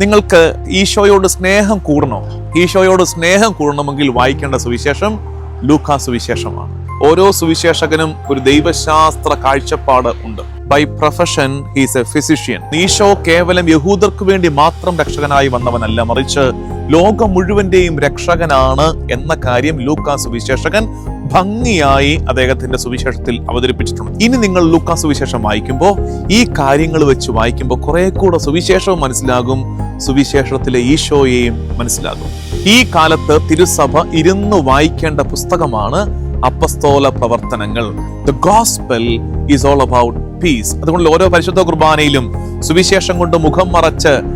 നിങ്ങൾക്ക് ഈശോയോട് സ്നേഹം കൂടണോ? ഈശോയോട് സ്നേഹം കൂടണമെങ്കിൽ വായിക്കേണ്ട സുവിശേഷം ലൂക്കാ സുവിശേഷമാണ്. ഓരോ സുവിശേഷകനും ഒരു ദൈവശാസ്ത്ര കാഴ്ചപ്പാട് ഉണ്ട്. By profession he's a physician Isho കേവലം യഹൂദർക്ക് വേണ്ടി മാത്രം രക്ഷകനായി വന്നവനല്ല മറിച്ച് ലോകം മുഴുവന്റെയും രക്ഷകനാണ് എന്ന കാര്യം ലൂക്കാ സുവിശേഷകൻ ഭംഗിയായി അദ്ദേഹത്തിന്റെ സുവിശേഷത്തിൽ അവതരിപ്പിച്ചിട്ടുണ്ട്. ഇനി നിങ്ങൾ ലൂക്കാ സുവിശേഷം വായിക്കുമ്പോൾ ഈ കാര്യങ്ങൾ വെച്ച് വായിക്കുമ്പോൾ കുറെ കൂടെ സുവിശേഷവും മനസ്സിലാകും. സുവിശേഷത്തിലെ ഈശോയെയും മനസ്സിലാകും. ഈ കാലത്ത് തിരുസഭ ഇരുന്ന് വായിക്കേണ്ട പുസ്തകമാണ് അപ്പസ്തോല പ്രവർത്തനങ്ങൾ. The gospel is all about peace അതുകൊണ്ട് ഓരോ പരിശുദ്ധ കുർബാനയിലും സുവിശേഷം കൊണ്ട് മുഖം മറച്ച്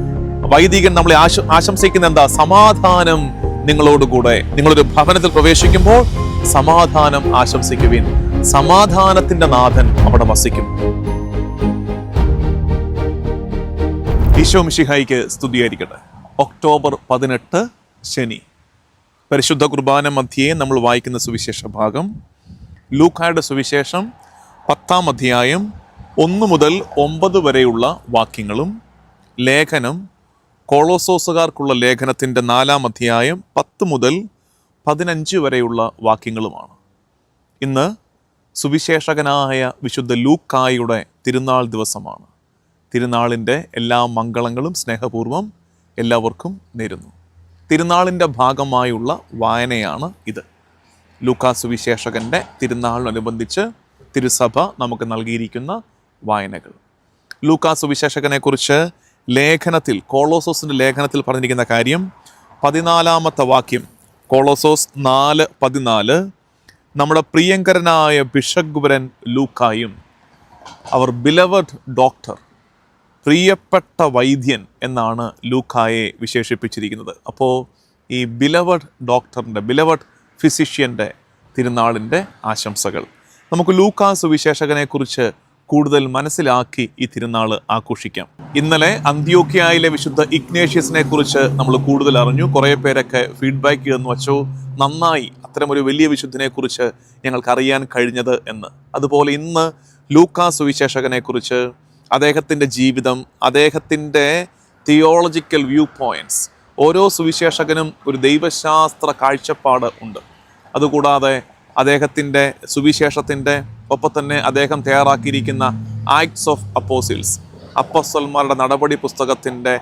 വൈദികൻ നമ്മളെ ആശ ആശംസിക്കുന്ന എന്താ സമാധാനം നിങ്ങളോടുകൂടെ നിങ്ങളൊരു ഭവനത്തിൽ പ്രവേശിക്കുമ്പോൾ സമാധാനം ആശംസിക്കുവിൻ. സമാധാനത്തിന്റെ നാഥൻ അവിടെ വസിക്കും. ഈശോ മിഷിഹായിക്ക് സ്തുതിയായിരിക്കട്ടെ. ഒക്ടോബർ പതിനെട്ട് ശനി. പരിശുദ്ധ കുർബാന മധ്യേ നമ്മൾ വായിക്കുന്ന സുവിശേഷ ഭാഗം. ലൂക്കായുടെ സുവിശേഷം പത്താം അധ്യായം ഒന്ന് മുതൽ ഒമ്പത് വരെയുള്ള വാക്യങ്ങളും ലേഖനം കോളോസോസുകാർക്കുള്ള ലേഖനത്തിന്റെ നാലാം അധ്യായം പത്ത് മുതൽ പതിനഞ്ച് വരെയുള്ള വാക്യങ്ങളുമാണ്. ഇന്ന് സുവിശേഷകനായ വിശുദ്ധ ലൂക്കായുടെ തിരുനാൾ ദിവസമാണ്. തിരുനാളിന്റെ എല്ലാ മംഗളങ്ങളും സ്നേഹപൂർവം എല്ലാവർക്കും നേരുന്നു. തിരുനാളിന്റെ ഭാഗമായുള്ള വായനയാണ് ഇത്. ലൂക്കാ സുവിശേഷകന്റെ തിരുനാളിനനുബന്ധിച്ച് തിരുസഭ നമുക്ക് നൽകിയിരിക്കുന്ന വായനകൾ. ലൂക്കാ സുവിശേഷകനെക്കുറിച്ച് ലേഖനത്തിൽ കോളോസോസിന്റെ ലേഖനത്തിൽ പറഞ്ഞിരിക്കുന്ന കാര്യം പതിനാലാമത്തെ വാക്യം കോളോസോസ് നാല് പതിനാല് നമ്മുടെ പ്രിയങ്കരനായ ബിഷഗ്വരൻ ലൂക്കായും അവർ ബിലവഡ് ഡോക്ടർ പ്രിയപ്പെട്ട വൈദ്യൻ എന്നാണ് ലൂക്കായെ വിശേഷിപ്പിച്ചിരിക്കുന്നത്. അപ്പോൾ ഈ ബിലവഡ് ഡോക്ടറിന്റെ ബിലവഡ് ഫിസിഷ്യന്റെ തിരുനാളിന്റെ ആശംസകൾ. നമുക്ക് ലൂക്കാസ് വിശേഷകനെക്കുറിച്ച് കുറിച്ച് കൂടുതൽ മനസ്സിലാക്കി ഈ തിരുനാൾ ആഘോഷിക്കാം. ഇന്നലെ അന്ത്യോക്യയിലെ വിശുദ്ധ ഇഗ്നേഷ്യസിനെ കുറിച്ച് നമ്മൾ കൂടുതൽ അറിഞ്ഞു. കുറേ പേരൊക്കെ ഫീഡ്ബാക്ക് എന്ന് വച്ചോ നന്നായി. അത്തരമൊരു വലിയ വിശുദ്ധനെ കുറിച്ച് ഞങ്ങൾക്ക് അറിയാൻ കഴിഞ്ഞത് എന്ന്. അതുപോലെ ഇന്ന് ലൂക്കാ സുവിശേഷകനെ കുറിച്ച് അദ്ദേഹത്തിന്റെ ജീവിതം അദ്ദേഹത്തിന്റെ തിയോളജിക്കൽ വ്യൂ പോയിന്റ്സ് ഓരോ സുവിശേഷകനും ഒരു ദൈവശാസ്ത്ര കാഴ്ചപ്പാട് ഉണ്ട്. അതുകൂടാതെ അദ്ദേഹത്തിന്റെ സുവിശേഷത്തിന്റെ ഒപ്പം തന്നെ അദ്ദേഹം തയ്യാറാക്കിയിരിക്കുന്ന ആക്ട്സ് ഓഫ് അപ്പോസിൽസ് അപ്പസ്വൽമാരുടെ നടപടി പുസ്തകത്തിന്റെ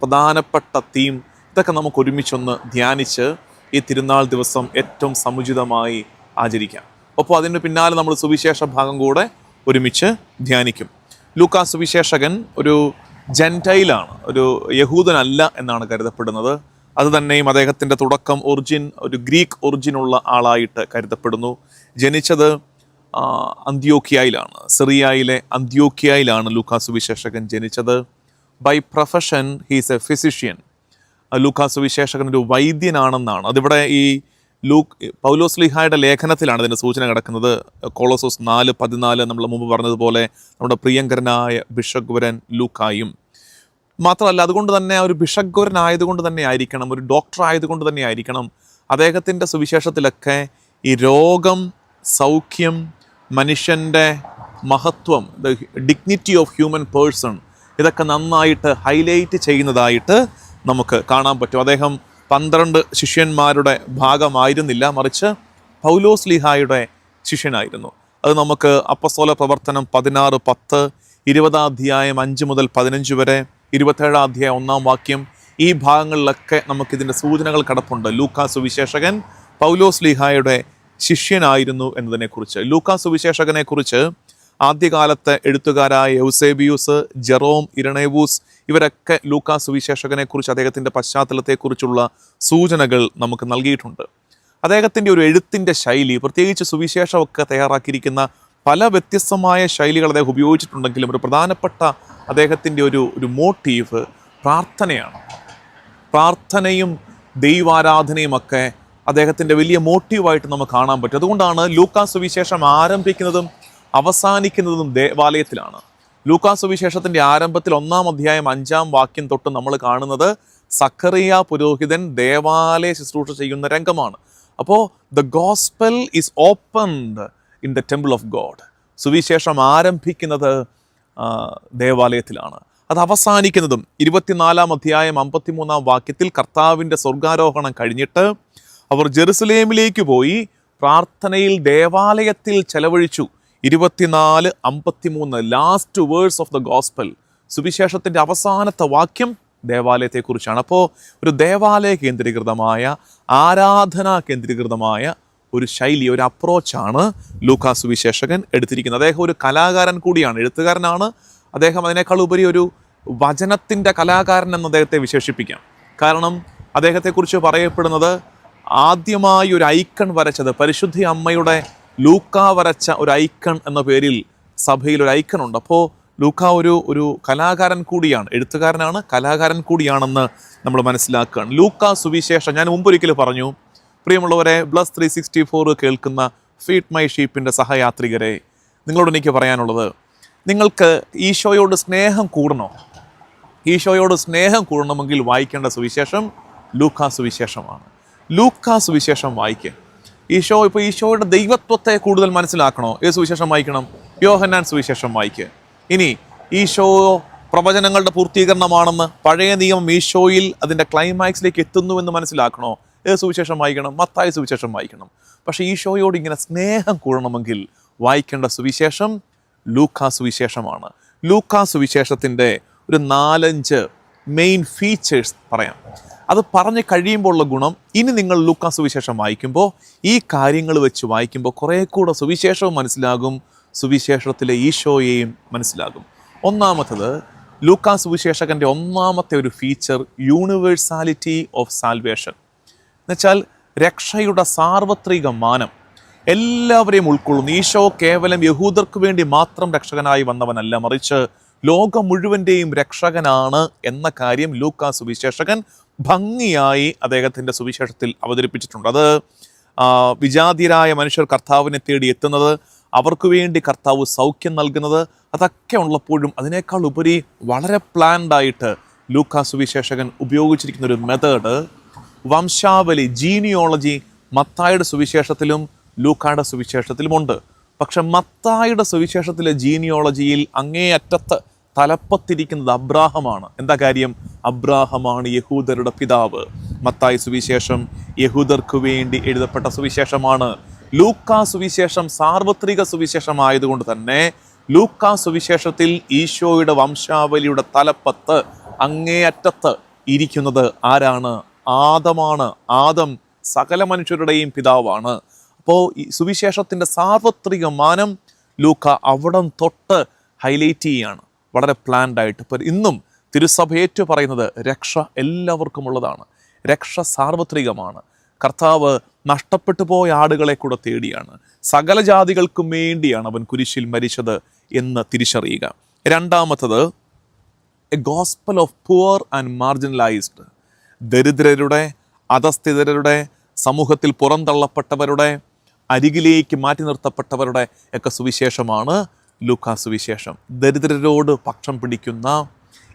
പ്രധാനപ്പെട്ട തീം ഇതൊക്കെ നമുക്ക് ഒരുമിച്ചൊന്ന് ധ്യാനിച്ച് ഈ തിരുനാൾ ദിവസം ഏറ്റവും സമുചിതമായി ആചരിക്കാം. ഒപ്പം അതിന് പിന്നാലെ നമ്മൾ സുവിശേഷ ഭാഗം കൂടെ ഒരുമിച്ച് ധ്യാനിക്കും. ലൂക്കാ സുവിശേഷകൻ ഒരു ജെന്റൈലാണ് ഒരു യഹൂദനല്ല എന്നാണ് കരുതപ്പെടുന്നത്. അത് തന്നെയും അദ്ദേഹത്തിന്റെ തുടക്കം ഒറിജിൻ ഒരു ഗ്രീക്ക് ഒറിജിനുള്ള ആളായിട്ട് കരുതപ്പെടുന്നു. ജനിച്ചത് അന്ത്യോക്കിയയിലാണ് സിറിയയിലെ അന്ത്യോക്യയിലാണ് ലൂക്കാസ് വിശേഷകൻ ജനിച്ചത്. By profession he's a physician Lucas വിശേഷകൻ ഒരു വൈദ്യനാണെന്നാണ്. അതിവിടെ ഈ ലൂക്ക് പൗലോസ് ലിഹായുടെ ലേഖനത്തിലാണ് ഇതിന്റെ സൂചന കിടക്കുന്നത്. കോളോസോസ് നാല് പതിനാല് നമ്മൾ മുമ്പ് പറഞ്ഞതുപോലെ നമ്മുടെ പ്രിയങ്കരനായ ബിഷഗ്വരൻ ലൂക്കായും മാത്രമല്ല അതുകൊണ്ട് തന്നെ ഒരു ഭിഷഗ്വരനായതുകൊണ്ട് തന്നെ ആയിരിക്കണം ഒരു ഡോക്ടർ ആയതുകൊണ്ട് തന്നെ ആയിരിക്കണം. അദ്ദേഹത്തിന്റെ സുവിശേഷത്തിലൊക്കെ ഈ രോഗം സൗഖ്യം മനുഷ്യന്റെ മഹത്വം the dignity of human person ഇതൊക്കെ നന്നായിട്ട് ഹൈലൈറ്റ് ചെയ്യുന്നതായിട്ട് നമുക്ക് കാണാൻ പറ്റും. അദ്ദേഹം പന്ത്രണ്ട് ശിഷ്യന്മാരുടെ ഭാഗമായിരുന്നില്ല മറിച്ച് പൗലോസ് ലിഹായുടെ ശിഷ്യനായിരുന്നു. അത് നമുക്ക് അപ്പസ്തോല പ്രവർത്തനം പതിനാറ് പത്ത് ഇരുപതാം അധ്യായം അഞ്ച് മുതൽ പതിനഞ്ച് വരെ ഇരുപത്തേഴാം അധ്യായം ഒന്നാം വാക്യം. ഈ ഭാഗങ്ങളിലൊക്കെ നമുക്കിതിന്റെ സൂചനകൾ കടപ്പുണ്ട്. ലൂക്കാ സുവിശേഷകൻ പൗലോസ് ലിഹായുടെ ശിഷ്യനായിരുന്നു എന്നതിനെക്കുറിച്ച്. ലൂക്കാ സുവിശേഷകനെക്കുറിച്ച് ആദ്യകാലത്തെ എഴുത്തുകാരായ യൗസേബിയൂസ് ജെറോം ഇരണേവൂസ് ഇവരൊക്കെ ലൂക്കാ സുവിശേഷകനെക്കുറിച്ച് അദ്ദേഹത്തിന്റെ പശ്ചാത്തലത്തെക്കുറിച്ചുള്ള സൂചനകൾ നമുക്ക് നൽകിയിട്ടുണ്ട്. അദ്ദേഹത്തിന്റെ ഒരു എഴുത്തിന്റെ ശൈലി പ്രത്യേകിച്ച് സുവിശേഷമൊക്കെ തയ്യാറാക്കിയിരിക്കുന്ന പല വ്യത്യസ്തമായ ശൈലികൾ അദ്ദേഹം ഉപയോഗിച്ചിട്ടുണ്ടെങ്കിലും ഒരു പ്രധാനപ്പെട്ട അദ്ദേഹത്തിന്റെ ഒരു ഒരു മോട്ടീവ് പ്രാർത്ഥനയാണ്. പ്രാർത്ഥനയും ദൈവാരാധനയും ഒക്കെ അദ്ദേഹത്തിന്റെ വലിയ മോട്ടീവായിട്ട് നമുക്ക് കാണാൻ പറ്റും. അതുകൊണ്ടാണ് ലൂക്കാ സുവിശേഷം ആരംഭിക്കുന്നതും അവസാനിക്കുന്നതും ദേവാലയത്തിലാണ്. ലൂക്കാ സുവിശേഷത്തിന്റെ ആരംഭത്തിൽ ഒന്നാം അധ്യായം അഞ്ചാം വാക്യം തൊട്ട് നമ്മൾ കാണുന്നത് സക്കറിയ പുരോഹിതൻ ദേവാലയ ശുശ്രൂഷ ചെയ്യുന്ന രംഗമാണ്. അപ്പോൾ the gospel is opened in the temple of God. സുവിശേഷം ആരംഭിക്കുന്നത് ദേവാലയത്തിലാണ്. അത് അവസാനിക്കുന്നതും ഇരുപത്തിനാലാം അധ്യായം അമ്പത്തിമൂന്നാം വാക്യത്തിൽ കർത്താവിന്റെ സ്വർഗാരോഹണം കഴിഞ്ഞിട്ട് അവർ ജെറുസലേമിലേക്ക് പോയി പ്രാർത്ഥനയിൽ ദേവാലയത്തിൽ ചെലവഴിച്ചു. ഇരുപത്തിനാല് അമ്പത്തിമൂന്ന് last verse of the gospel സുവിശേഷത്തിന്റെ അവസാനത്തെ വാക്യം ദേവാലയത്തെക്കുറിച്ചാണ്. അപ്പോൾ ഒരു ദേവാലയ കേന്ദ്രീകൃതമായ ആരാധനാ കേന്ദ്രീകൃതമായ ഒരു ശൈലി ഒരു അപ്രോച്ചാണ് ലൂക്കാസ് വിശേഷകൻ എടുത്തിരിക്കുന്നത്. അദ്ദേഹം ഒരു കലാകാരൻ കൂടിയാണ്. എഴുത്തുകാരനാണ്. അദ്ദേഹം അതിനേക്കാൾ ഉപരി ഒരു വചനത്തിന്റെ കലാകാരൻ എന്ന് അദ്ദേഹത്തെ വിശേഷിപ്പിക്കാം. കാരണം അദ്ദേഹത്തെക്കുറിച്ച് പറയപ്പെടുന്നത് ആദ്യമായി ഒരു ഐക്കൺ വരച്ചത് പരിശുദ്ധി അമ്മയുടെ ലൂക്ക വരച്ച ഒരു ഐക്കൺ എന്ന പേരിൽ സഭയിൽ ഒരു ഐക്കൺ ഉണ്ട്. അപ്പോൾ ലൂക്ക ഒരു ഒരു കലാകാരൻ കൂടിയാണ് എഴുത്തുകാരനാണ് കലാകാരൻ കൂടിയാണെന്ന് നമ്മൾ മനസ്സിലാക്കുകയാണ്. ലൂക്ക സുവിശേഷം ഞാൻ മുമ്പൊരിക്കൽ പറഞ്ഞു പ്രിയമുള്ളവരെ ബ്ലസ് ത്രീ സിക്സ്റ്റി ഫോർ കേൾക്കുന്ന ഫീറ്റ് മൈ ഷീപ്പിന്റെ സഹയാത്രികരെ നിങ്ങളോട് എനിക്ക് പറയാനുള്ളത് നിങ്ങൾക്ക് ഈശോയോട് സ്നേഹം കൂടണോ? ഈശോയോട് സ്നേഹം കൂടണമെങ്കിൽ വായിക്കേണ്ട സുവിശേഷം ലൂക്കാ സുവിശേഷമാണ് ലൂക്കാ സുവിശേഷം വായിക്കുക ഈശോ ഇപ്പോൾ ഈശോയുടെ ദൈവത്വത്തെ കൂടുതൽ മനസ്സിലാക്കണോ? ഏത് സുവിശേഷം വായിക്കണം? യോഹന്നാൻ സുവിശേഷം വായിക്കുക ഇനി ഈശോ പ്രവചനങ്ങളുടെ പൂർത്തീകരണമാണെന്ന് പഴയ നിയമം ഈശോയിൽ അതിന്റെ ക്ലൈമാക്സിലേക്ക് എത്തുന്നുവെന്ന് മനസ്സിലാക്കണോ? സുവിശേഷം വായിക്കണം മത്തായ സുവിശേഷം വായിക്കണം. പക്ഷേ ഈശോയോട് ഇങ്ങനെ സ്നേഹം കൂടണമെങ്കിൽ വായിക്കേണ്ട സുവിശേഷം ലൂക്കാ സുവിശേഷമാണ്. ലൂക്കാ സുവിശേഷത്തിന്റെ ഒരു നാലഞ്ച് മെയിൻ ഫീച്ചേഴ്സ് പറയാം. അത് പറഞ്ഞ് കഴിയുമ്പോഴുള്ള ഗുണം ഇനി നിങ്ങൾ ലൂക്കാ സുവിശേഷം വായിക്കുമ്പോൾ ഈ കാര്യങ്ങൾ വെച്ച് വായിക്കുമ്പോൾ കുറേ കൂടെ സുവിശേഷവും മനസ്സിലാകും സുവിശേഷത്തിലെ ഈശോയെയും മനസ്സിലാകും. ഒന്നാമത്തത് ലൂക്കാ സുവിശേഷകന്റെ ഒന്നാമത്തെ ഒരു ഫീച്ചർ യൂണിവേഴ്സാലിറ്റി ഓഫ് സാൽവേഷൻ എന്നുവെച്ചാൽ രക്ഷയുടെ സാർവത്രിക മാനം. എല്ലാവരെയും ഉൾക്കൊള്ളുന്നു. ഈശോ കേവലം യഹൂദർക്ക് വേണ്ടി മാത്രം രക്ഷകനായി വന്നവനല്ല മറിച്ച് ലോകം മുഴുവന്റെയും രക്ഷകനാണ് എന്ന കാര്യം ലൂക്കാ സുവിശേഷകൻ ഭംഗിയായി അദ്ദേഹത്തിന്റെ സുവിശേഷത്തിൽ അവതരിപ്പിച്ചിട്ടുണ്ട്. അത് വിജാതിരായ മനുഷ്യർ കർത്താവിനെ തേടി എത്തുന്നത് അവർക്ക് വേണ്ടി കർത്താവ് സൗഖ്യം നൽകുന്നത് അതൊക്കെ ഉള്ളപ്പോഴും അതിനേക്കാൾ ഉപരി വളരെ പ്ലാൻഡായിട്ട് ലൂക്കാ സുവിശേഷകൻ ഉപയോഗിച്ചിരിക്കുന്ന ഒരു മെത്തേഡ് വംശാവലി ജീനിയോളജി മത്തായുടെ സുവിശേഷത്തിലും ലൂക്കായുടെ സുവിശേഷത്തിലുമുണ്ട്. പക്ഷെ മത്തായുടെ സുവിശേഷത്തിലെ ജീനിയോളജിയിൽ അങ്ങേയറ്റത്ത് തലപ്പത്തിരിക്കുന്നത് അബ്രാഹമാണ്. എന്താ കാര്യം? അബ്രാഹമാണ് യഹൂദരുടെ പിതാവ്. മത്തായി സുവിശേഷം യഹൂദർക്ക് വേണ്ടി എഴുതപ്പെട്ട സുവിശേഷമാണ്. ലൂക്കാ സുവിശേഷം സാർവത്രിക സുവിശേഷമായതുകൊണ്ട് തന്നെ ലൂക്കാ സുവിശേഷത്തിൽ ഈശോയുടെ വംശാവലിയുടെ തലപ്പത്ത് അങ്ങേയറ്റത്ത് ഇരിക്കുന്നത് ആരാണ്? ആദമാണ്. ആദം സകല മനുഷ്യരുടെയും പിതാവാണ്. അപ്പോൾ ഈ സുവിശേഷത്തിന്റെ സാർവത്രിക മാനം ലൂക്ക അവിടം തൊട്ട് ഹൈലൈറ്റ് ചെയ്യുകയാണ്. വളരെ പ്ലാൻഡ് ആയിട്ട്. ഇപ്പോൾ ഇന്നും തിരുസഭയേറ്റു പറയുന്നത് രക്ഷ എല്ലാവർക്കും ഉള്ളതാണ്. രക്ഷ സാർവത്രികമാണ്. കർത്താവ് നഷ്ടപ്പെട്ടു പോയ ആടുകളെ കൂടെ തേടിയാണ്. സകല ജാതികൾക്കും വേണ്ടിയാണ് അവൻ കുരിശിൽ മരിച്ചത് എന്ന് തിരിച്ചറിയുക. രണ്ടാമത്തത് a gospel of poor and marginalised ദരിദ്രരുടെ അധസ്ഥിതരുടെ സമൂഹത്തിൽ പുറന്തള്ളപ്പെട്ടവരുടെ അരികിലേക്ക് മാറ്റി നിർത്തപ്പെട്ടവരുടെ ഒക്കെ സുവിശേഷമാണ് ലൂക്കാ സുവിശേഷം. ദരിദ്രരോട് പക്ഷം പിടിക്കുന്ന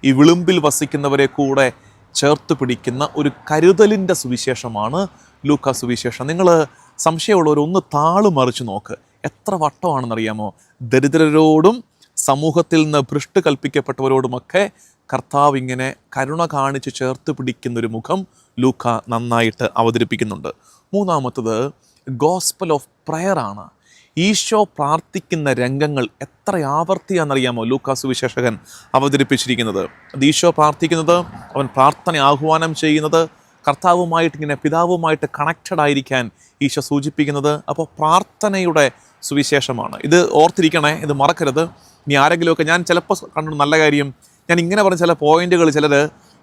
ഈ വിളുമ്പിൽ വസിക്കുന്നവരെ കൂടെ ചേർത്ത് പിടിക്കുന്ന ഒരു കരുതലിന്റെ സുവിശേഷമാണ് ലൂക്കാ സുവിശേഷം. നിങ്ങൾ സംശയമുള്ളവർ ഒന്ന് താൾ മറിച്ച് നോക്ക്. എത്ര വട്ടമാണെന്നറിയാമോ? ദരിദ്രരോടും സമൂഹത്തിൽ നിന്ന് ഭ്രഷ്ട് കൽപ്പിക്കപ്പെട്ടവരോടുമൊക്കെ കർത്താവ് ഇങ്ങനെ കരുണ കാണിച്ച് ചേർത്ത് പിടിക്കുന്ന ഒരു മുഖം ലൂക്ക നന്നായിട്ട് അവതരിപ്പിക്കുന്നുണ്ട്. മൂന്നാമത്തത് ഗോസ്പൽ ഓഫ് പ്രയർ ആണ്. ഈശോ പ്രാർത്ഥിക്കുന്ന രംഗങ്ങൾ എത്ര ആവർത്തിയാണെന്നറിയാമോ ലൂക്കാസ് സുവിശേഷകൻ അവതരിപ്പിച്ചിരിക്കുന്നത്? അത് ഈശോ പ്രാർത്ഥിക്കുന്നത് അവൻ പ്രാർത്ഥന ആഹ്വാനം ചെയ്യുന്നത് കർത്താവുമായിട്ട് ഇങ്ങനെ പിതാവുമായിട്ട് കണക്റ്റഡ് ആയിരിക്കാൻ ഈശോ സൂചിപ്പിക്കുന്നത് അപ്പോൾ പ്രാർത്ഥനയുടെ സുവിശേഷമാണ്. ഇത് ഓർത്തിരിക്കണേ ഇത് മറക്കരുത്. ഇനി ആരെങ്കിലുമൊക്കെ ഞാൻ ചിലപ്പോൾ കണ്ടു നല്ല കാര്യം ഞാൻ ഇങ്ങനെ പറഞ്ഞ ചില പോയിന്റുകൾ ചിലർ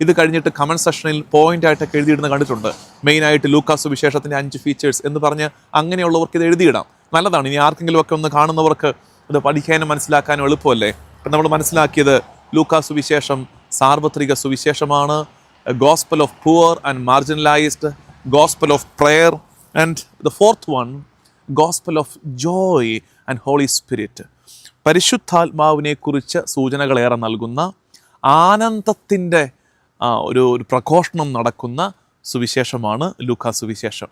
ഇത് കഴിഞ്ഞിട്ട് കമന്റ് സെക്ഷനിൽ പോയിന്റ് ആയിട്ടൊക്കെ എഴുതിയിടുന്ന കണ്ടിട്ടുണ്ട്. മെയിനായിട്ട് ലൂക്കാസ് സുവിശേഷത്തിന്റെ അഞ്ച് ഫീച്ചേഴ്സ് എന്ന് പറഞ്ഞ് അങ്ങനെയുള്ളവർക്ക് ഇത് എഴുതിയിടാം. നല്ലതാണ്. ഇനി ആർക്കെങ്കിലും ഒക്കെ ഒന്ന് കാണുന്നവർക്ക് ഇത് പഠിക്കാനും മനസ്സിലാക്കാനും എളുപ്പമല്ലേ? അപ്പം നമ്മൾ മനസ്സിലാക്കിയത് ലൂക്കാസ് സുവിശേഷം സാർവത്രിക സുവിശേഷമാണ്. Gospel of poor and marginalised gospel of prayer and the fourth one gospel of joy and holy spirit പരിശുദ്ധാത്മാവിനെക്കുറിച്ച് സൂചനകളേറെ നൽകുന്ന ആനന്ദത്തിന്റെ ഒരു ഒരു പ്രഘോഷണം നടക്കുന്ന സുവിശേഷമാണ് ലൂക്കാ സുവിശേഷം.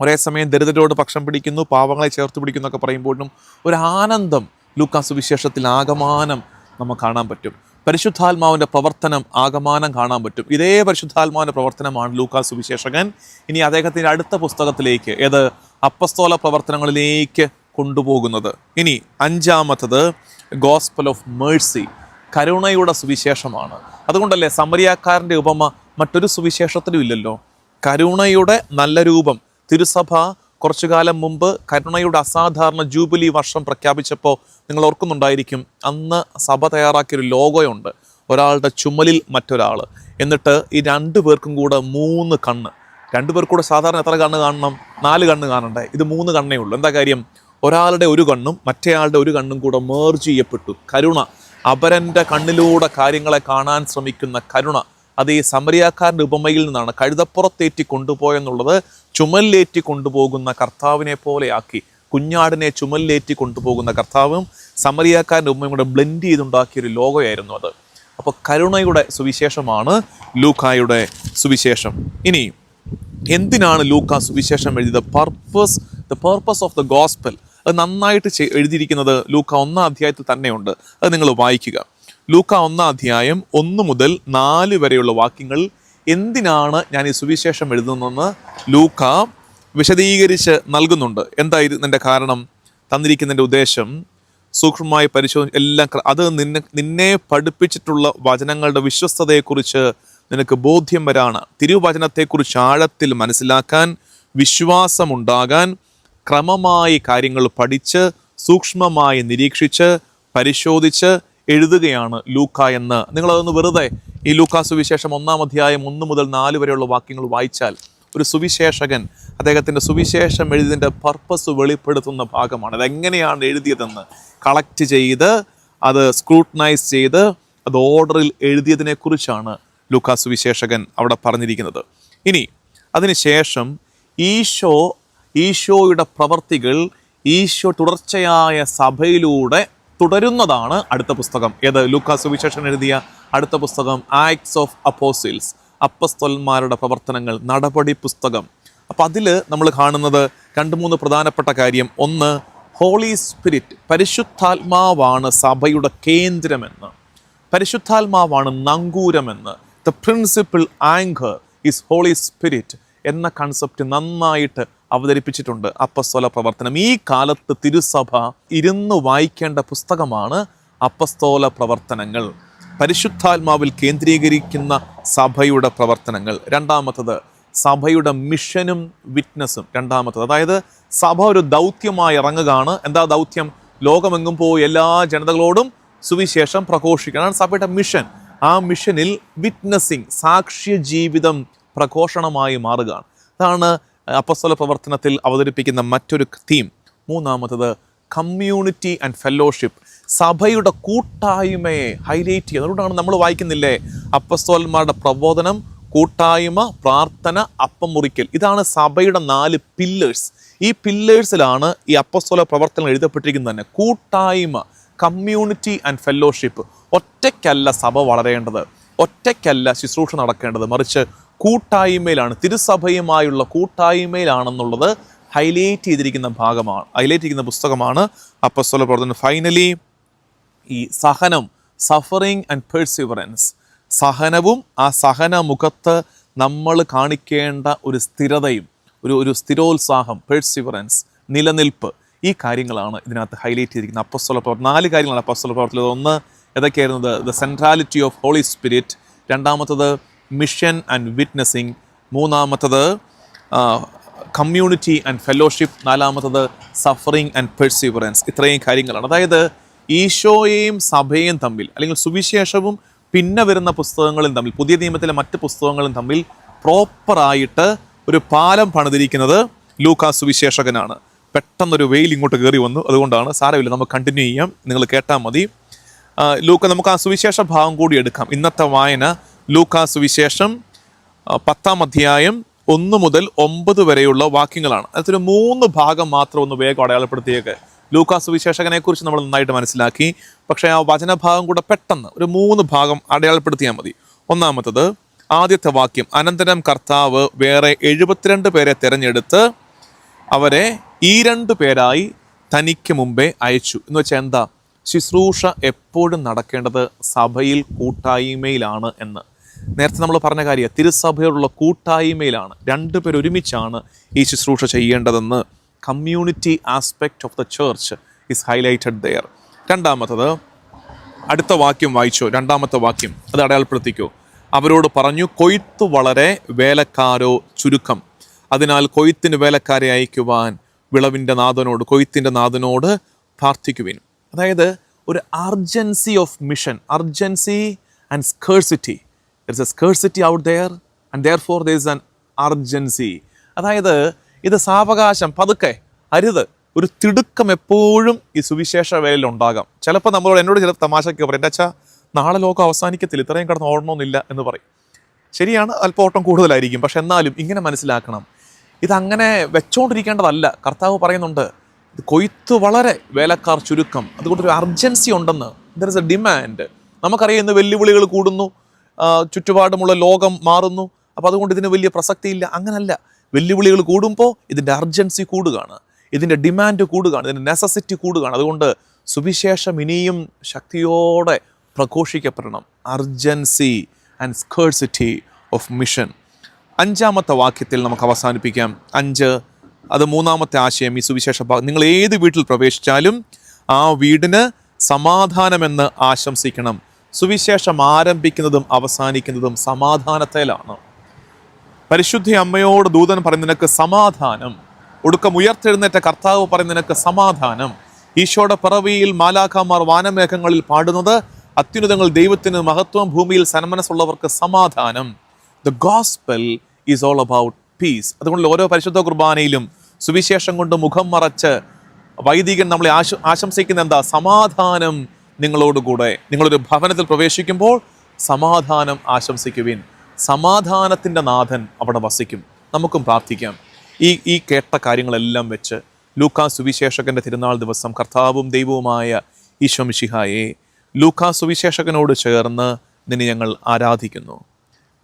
ഒരേ സമയം ദരിദ്രരോട് പക്ഷം പിടിക്കുന്നു പാവങ്ങളെ ചേർത്ത് പിടിക്കുന്നു എന്നൊക്കെ പറയുമ്പോഴും ഒരു ആനന്ദം ലൂക്കാ സുവിശേഷത്തിൽ ആകമാനം നമുക്ക് കാണാൻ പറ്റും. പരിശുദ്ധാത്മാവിന്റെ പ്രവർത്തനം ആകമാനം കാണാൻ പറ്റും. ഇതേ പരിശുദ്ധാത്മാവിന്റെ പ്രവർത്തനമാണ് ലൂക്കാ സുവിശേഷകൻ ഇനി അദ്ദേഹത്തിന്റെ അടുത്ത പുസ്തകത്തിലേക്ക് ഏത് അപ്പസ്തോല പ്രവർത്തനങ്ങളിലേക്ക് കൊണ്ടുപോകുന്നത്. ഇനി അഞ്ചാമത്തത് ഗോസ്പൽ ഓഫ് മേഴ്സി. കരുണയുടെ സുവിശേഷമാണ്. അതുകൊണ്ടല്ലേ സമരിയാക്കാരന്റെ ഉപമ മറ്റൊരു സുവിശേഷത്തിലും ഇല്ലല്ലോ? കരുണയുടെ നല്ല രൂപം. തിരുസഭ കുറച്ചു കാലം മുമ്പ് കരുണയുടെ അസാധാരണ ജൂബിലി വർഷം പ്രഖ്യാപിച്ചപ്പോൾ നിങ്ങൾ ഓർക്കുന്നുണ്ടായിരിക്കും അന്ന് സഭ തയ്യാറാക്കിയൊരു ലോഗോയുണ്ട്. ഒരാളുടെ ചുമലിൽ മറ്റൊരാൾ എന്നിട്ട് ഈ രണ്ടു പേർക്കും കൂടെ മൂന്ന് കണ്ണ്. രണ്ടു പേർക്കൂടെ സാധാരണ എത്ര കണ്ണ് കാണണം? നാല് കണ്ണ് കാണണ്ടേ? ഇത് മൂന്ന് കണ്ണേ ഉള്ളൂ. എന്താ കാര്യം? ഒരാളുടെ ഒരു കണ്ണും മറ്റേയാളുടെ ഒരു കണ്ണും കൂടെ മേർജ് ചെയ്യപ്പെട്ടു. കരുണ. അപരന്റെ കണ്ണിലൂടെ കാര്യങ്ങളെ കാണാൻ ശ്രമിക്കുന്ന കരുണ അത് ഈ സമരിയാക്കാരന്റെ ഉപമയിൽ നിന്നാണ് കഴുതപ്പുറത്തേറ്റി കൊണ്ടുപോയെന്നുള്ളത് ചുമലിലേറ്റി കൊണ്ടുപോകുന്ന കർത്താവിനെ പോലെയാക്കി കുഞ്ഞാടിനെ ചുമലിലേറ്റി കൊണ്ടുപോകുന്ന കർത്താവും സമരിയാക്കാരന്റെ ഉപമയും കൂടെ ബ്ലെൻഡ് ചെയ്തുണ്ടാക്കിയൊരു ലോകമായിരുന്നു അത്. അപ്പോൾ കരുണയുടെ സുവിശേഷമാണ് ലൂക്കായുടെ സുവിശേഷം. ഇനി എന്തിനാണ് ലൂക്ക സുവിശേഷം എഴുതിയത്? Purpose the purpose of the gospel അത് നന്നായിട്ട് എഴുതിയിരിക്കുന്നത് ലൂക്ക ഒന്നാം അധ്യായത്തിൽ തന്നെയുണ്ട്. അത് നിങ്ങൾ വായിക്കുക. ലൂക്ക ഒന്നാം അധ്യായം ഒന്ന് മുതൽ നാല് വരെയുള്ള വാക്യങ്ങൾ എന്തിനാണ് ഞാൻ ഈ സുവിശേഷം എഴുതുന്നതെന്ന് ലൂക്ക വിശദീകരിച്ച് നൽകുന്നുണ്ട്. എന്തായിരുന്നതിന്റെ കാരണം? തന്നിരിക്കുന്നതിന്റെ ഉദ്ദേശം സൂക്ഷ്മമായി പരിശോധന എല്ലാം അത് നിന്നെ നിന്നെ പഠിപ്പിച്ചിട്ടുള്ള വചനങ്ങളുടെ വിശ്വസ്തതയെക്കുറിച്ച് നിനക്ക് ബോധ്യം വരാണ്. തിരുവചനത്തെക്കുറിച്ച് ആഴത്തിൽ മനസ്സിലാക്കാൻ വിശ്വാസമുണ്ടാകാൻ ക്രമമായി കാര്യങ്ങൾ പഠിച്ച് സൂക്ഷ്മമായി നിരീക്ഷിച്ച് പരിശോധിച്ച് എഴുതുകയാണ് ലൂക്ക എന്ന്. നിങ്ങളതൊന്ന് വെറുതെ ഈ ലൂക്കാ സുവിശേഷം ഒന്നാം അധ്യായം ഒന്ന് മുതൽ നാല് വരെയുള്ള വാക്യങ്ങൾ വായിച്ചാൽ ഒരു സുവിശേഷകൻ അദ്ദേഹത്തിന്റെ സുവിശേഷം എഴുതിയതിന്റെ പർപ്പസ് വെളിപ്പെടുത്തുന്ന ഭാഗമാണ്. അതെങ്ങനെയാണ് എഴുതിയതെന്ന് കളക്റ്റ് ചെയ്ത് അത് സ്ക്രൂട്ടനൈസ് ചെയ്ത് അത് ഓർഡറിൽ എഴുതിയതിനെക്കുറിച്ചാണ് ലൂക്കാ സുവിശേഷകൻ അവിടെ പറഞ്ഞിരിക്കുന്നത്. ഇനി അതിനുശേഷം ഈശോ ഈശോയുടെ പ്രവർത്തികൾ ഈശോ തുടർച്ചയായ സഭയിലൂടെ തുടരുന്നതാണ് അടുത്ത പുസ്തകം. ഏത്? ലൂക്കാ സുവിശേഷൻ എഴുതിയ അടുത്ത പുസ്തകം ആക്ട്സ് ഓഫ് അപ്പോസിൽസ് അപ്പസ്തോൽമാരുടെ പ്രവർത്തനങ്ങൾ നടപടി പുസ്തകം. അപ്പം അതിൽ നമ്മൾ കാണുന്നത് രണ്ട് മൂന്ന് പ്രധാനപ്പെട്ട കാര്യം. ഒന്ന് ഹോളി സ്പിരിറ്റ് പരിശുദ്ധാത്മാവാണ് സഭയുടെ കേന്ദ്രമെന്ന്. പരിശുദ്ധാത്മാവാണ് നങ്കൂരമെന്ന്. The principle anchor is holy spirit എന്ന കൺസെപ്റ്റ് നന്നായിട്ട് അവതരിപ്പിച്ചിട്ടുണ്ട്. അപ്പസ്തോല പ്രവർത്തനം. ഈ കാലത്ത് തിരുസഭ ഇരുന്ന് വായിക്കേണ്ട പുസ്തകമാണ് അപ്പസ്തോല പ്രവർത്തനങ്ങൾ. പരിശുദ്ധാത്മാവിൽ കേന്ദ്രീകരിക്കുന്ന സഭയുടെ പ്രവർത്തനങ്ങൾ. രണ്ടാമത്തത് സഭയുടെ മിഷനും വിറ്റ്നസ്സും രണ്ടാമത്തത് അതായത് സഭ ഒരു ദൗത്യമായി ഇറങ്ങുകയാണ്. എന്താ ദൗത്യം? ലോകമെങ്ങും പോയി എല്ലാ ജനതകളോടും സുവിശേഷം പ്രഘോഷിക്കണം. സഭയുടെ മിഷൻ. ആ മിഷനിൽ വിറ്റ്നസിങ് സാക്ഷ്യ ജീവിതം പ്രഘോഷണമായി മാറുകയാണ്. അതാണ് അപ്പസ്തല പ്രവർത്തനത്തിൽ അവതരിപ്പിക്കുന്ന മറ്റൊരു തീം മൂന്നാമത്തത് കമ്മ്യൂണിറ്റി ആൻഡ് ഫെല്ലോഷിപ്പ് സഭയുടെ കൂട്ടായ്മയെ ഹൈലൈറ്റ് ചെയ്യുക അതുകൊണ്ടാണ് നമ്മൾ വായിക്കുന്നില്ലേ? അപ്പസ്തോലന്മാരുടെ പ്രബോധനം കൂട്ടായ്മ പ്രാർത്ഥന അപ്പം മുറിക്കൽ. ഇതാണ് സഭയുടെ നാല് പില്ലേഴ്സ് ഈ പില്ലേഴ്സിലാണ് ഈ അപ്പസ്തോല പ്രവർത്തനം എഴുതപ്പെട്ടിരിക്കുന്നത് തന്നെ. കൂട്ടായ്മ കമ്മ്യൂണിറ്റി ആൻഡ് ഫെല്ലോഷിപ്പ് ഒറ്റയ്ക്കല്ല സഭ വളരേണ്ടത്. ഒറ്റയ്ക്കല്ല ശുശ്രൂഷ നടക്കേണ്ടത്. മറിച്ച് കൂട്ടായ്മയിലാണ് തിരുസഭയുമായുള്ള കൂട്ടായ്മയിലാണെന്നുള്ളത് ഹൈലൈറ്റ് ചെയ്തിരിക്കുന്ന ഭാഗമാണ് ഹൈലൈറ്റ് ചെയ്യുന്ന പുസ്തകമാണ് അപ്പസ്തോല പ്രവർത്തനം ഫൈനലി ഈ സഹനം സഫറിങ് ആൻഡ് പെർസിവറൻസ് സഹനവും ആ സഹന മുഖത്ത് നമ്മൾ കാണിക്കേണ്ട ഒരു സ്ഥിരതയും ഒരു ഒരു സ്ഥിരോത്സാഹം പെർസിവറൻസ് നിലനിൽപ്പ് ഈ കാര്യങ്ങളാണ് ഇതിനകത്ത് ഹൈലൈറ്റ് ചെയ്തിരിക്കുന്നത്. അപ്പസ്വല പ്രവർത്തനം നാല് കാര്യങ്ങളാണ് അപ്പസ്വല പ്രവർത്തനം ഒന്ന്. ഏതൊക്കെയായിരുന്നത് the centrality of holy spirit രണ്ടാമത്തത് മിഷൻ ആൻഡ് വിറ്റ്നസിങ്. മൂന്നാമത്തത് കമ്മ്യൂണിറ്റി ആൻഡ് ഫെലോഷിപ്പ്. നാലാമത്തത് സഫറിങ് ആൻഡ് പെർസിവറൻസ്. ഇത്രയും കാര്യങ്ങളാണ്. അതായത് ഈശോയെയും സഭയും തമ്മിൽ അല്ലെങ്കിൽ സുവിശേഷവും പിന്നെ വരുന്ന പുസ്തകങ്ങളും തമ്മിൽ പുതിയ നിയമത്തിലെ മറ്റ് പുസ്തകങ്ങളും തമ്മിൽ പ്രോപ്പറായിട്ട് ഒരു പാലം പണിതിരിക്കുന്നത് ലൂക്കാ സുവിശേഷകനാണ്. പെട്ടെന്നൊരു വെയിൽ ഇങ്ങോട്ട് കയറി വന്നു. അതുകൊണ്ടാണ് സാരമില്ല നമുക്ക് കണ്ടിന്യൂ ചെയ്യാം. നിങ്ങൾ കേട്ടാൽ മതി. ലൂക്ക നമുക്ക് ആ സുവിശേഷ ഭാവം കൂടി എടുക്കാം. ഇന്നത്തെ വായന ലൂക്കാ സുവിശേഷം ആ, പത്താം അധ്യായം ഒന്ന് മുതൽ ഒമ്പത് വരെയുള്ള വാക്യങ്ങളാണ്. അതിലൊരു മൂന്ന് ഭാഗം മാത്രം ഒന്ന് വേഗം അടയാളപ്പെടുത്തിയേക്ക്. ലൂക്കാസ് സുവിശേഷകനെ കുറിച്ച് നമ്മൾ നന്നായിട്ട് മനസ്സിലാക്കി. പക്ഷേ ആ വചനഭാഗം കൂടെ പെട്ടെന്ന് ഒരു മൂന്ന് ഭാഗം അടയാളപ്പെടുത്തിയാൽ മതി. ഒന്നാമത്തത് ആദ്യത്തെ വാക്യം അനന്തരം കർത്താവ് വേറെ എഴുപത്തിരണ്ട് പേരെ തിരഞ്ഞെടുത്ത് അവരെ ഈ രണ്ട് പേരായി തനിക്ക് മുമ്പേ അയച്ചു. എന്ന് വെച്ചാൽ എന്താ? ശുശ്രൂഷ എപ്പോഴും നടക്കേണ്ടത് സഭയിൽ കൂട്ടായ്മയിലാണ് എന്ന്. നേരത്തെ നമ്മൾ പറഞ്ഞ കാര്യം തിരുസഭയോടുള്ള കൂട്ടായ്മയിലാണ് രണ്ടുപേർ ഒരുമിച്ചാണ് ഈ ശുശ്രൂഷ ചെയ്യേണ്ടതെന്ന് community aspect of the church is highlighted there രണ്ടാമത്തത് അടുത്ത വാക്യം വായിച്ചോ രണ്ടാമത്തെ വാക്യം അത് അടയാളപ്പെടുത്തിക്കോ. അവരോട് പറഞ്ഞു കൊയ്ത്ത് വളരെ വേലക്കാരോ ചുരുക്കം. അതിനാൽ കൊയ്ത്തിന് വേലക്കാരെ അയക്കുവാൻ വിളവിന്റെ നാഥനോട് കൊയ്ത്തിന്റെ നാഥനോട് പ്രാർത്ഥിക്കുവിൻ. അതായത് ഒരു urgency of mission urgency and scarcity it's a scarcity out there and therefore there is an urgency അതായത് ഇത് സാവകാശം പതുക്കെ അരുത്. ഒരു തിടുക്കം എപ്പോഴും ഈ സുവിശേഷ വേലയിൽ ഉണ്ടാകാം. ചിലപ്പോൾ നമ്മളോട് എന്നോട് ചില തമാശയ്ക്ക് പറയും എന്റെ അച്ഛാ നാളെ ലോകം അവസാനിക്കത്തില്ല ഇത്രയും കിടന്ന് ഓടണമെന്നില്ല എന്ന് പറയും. ശരിയാണ് അല്പം ഓട്ടം കൂടുതലായിരിക്കും പക്ഷെ എന്നാലും ഇങ്ങനെ മനസ്സിലാക്കണം. ഇതങ്ങനെ വെച്ചോണ്ടിരിക്കേണ്ടതല്ല. കർത്താവ് പറയുന്നുണ്ട് ഇത് കൊയ്ത്ത് വളരെ വേലക്കാർ ചുരുക്കം. അതുകൊണ്ടൊരു അർജൻസി ഉണ്ടെന്ന്. ദർ ഇസ് എ ഡിമാൻഡ് നമുക്കറിയാം ഇന്ന് വെല്ലുവിളികൾ കൂടുന്നു. ചുറ്റുപാടുമുള്ള ലോകം മാറുന്നു. അപ്പോൾ അതുകൊണ്ട് ഇതിന് വലിയ പ്രസക്തിയില്ല. അങ്ങനല്ല. വെല്ലുവിളികൾ കൂടുമ്പോൾ ഇതിന്റെ അർജൻസി കൂടുകയാണ്. ഇതിന്റെ ഡിമാൻഡ് കൂടുകയാണ്. ഇതിന്റെ നെസസിറ്റി കൂടുകയാണ്. അതുകൊണ്ട് സുവിശേഷം ഇനിയും ശക്തിയോടെ പ്രഘോഷിക്കപ്പെടണം. Urgency and scarcity of mission അഞ്ചാമത്തെ വാക്യത്തിൽ നമുക്ക് അവസാനിപ്പിക്കാം. അഞ്ച്. അത് മൂന്നാമത്തെ ആശയം ഈ സുവിശേഷ ഭാഗം. നിങ്ങൾ ഏത് വീട്ടിൽ പ്രവേശിച്ചാലും ആ വീടിന് സമാധാനമെന്ന് ആശംസിക്കണം. സുവിശേഷം ആരംഭിക്കുന്നതും അവസാനിക്കുന്നതും സമാധാനത്തിലാണ്. പരിശുദ്ധി അമ്മയോട് ദൂതൻ പറയുന്ന നിനക്ക് സമാധാനം. ഒടുക്കം ഉയർത്തെഴുന്നേറ്റ കർത്താവ് പറയുന്ന നിനക്ക് സമാധാനം. ഈശോയുടെ പിറവിയിൽ മാലാഖാമാർ വാനമേഘങ്ങളിൽ പാടുന്നത് അത്യുന്നതങ്ങൾ ദൈവത്തിന് മഹത്വം ഭൂമിയിൽ സന്മനസ്സുള്ളവർക്ക് സമാധാനം. The gospel is all about peace അതുകൊണ്ട് ഓരോ പരിശുദ്ധ കുർബാനയിലും സുവിശേഷം കൊണ്ട് മുഖം മറച്ച് വൈദികൻ നമ്മളെ ആശ ആശംസിക്കുന്ന എന്താ? സമാധാനം നിങ്ങളോടുകൂടെ. നിങ്ങളൊരു ഭവനത്തിൽ പ്രവേശിക്കുമ്പോൾ സമാധാനം ആശംസിക്കുവിൻ. സമാധാനത്തിന്റെ നാഥൻ അവിടെ വസിക്കും. നമുക്കും പ്രാർത്ഥിക്കാം. ഈ ഈ കേട്ട കാര്യങ്ങളെല്ലാം വെച്ച് ലൂക്കാ സുവിശേഷകന്റെ തിരുനാൾ ദിവസം കർത്താവും ദൈവവുമായ ഈശ്വമിഷിഹായെ ലൂക്കാ സുവിശേഷകനോട് ചേർന്ന് നിന്നെ ഞങ്ങൾ ആരാധിക്കുന്നു.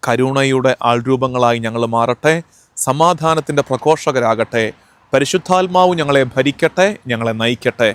കരുണയുടെ ആൾരൂപങ്ങളായി ഞങ്ങൾ മാറട്ടെ. സമാധാനത്തിന്റെ പ്രഘോഷകരാകട്ടെ. പരിശുദ്ധാത്മാവ് ഞങ്ങളെ ഭരിക്കട്ടെ ഞങ്ങളെ നയിക്കട്ടെ.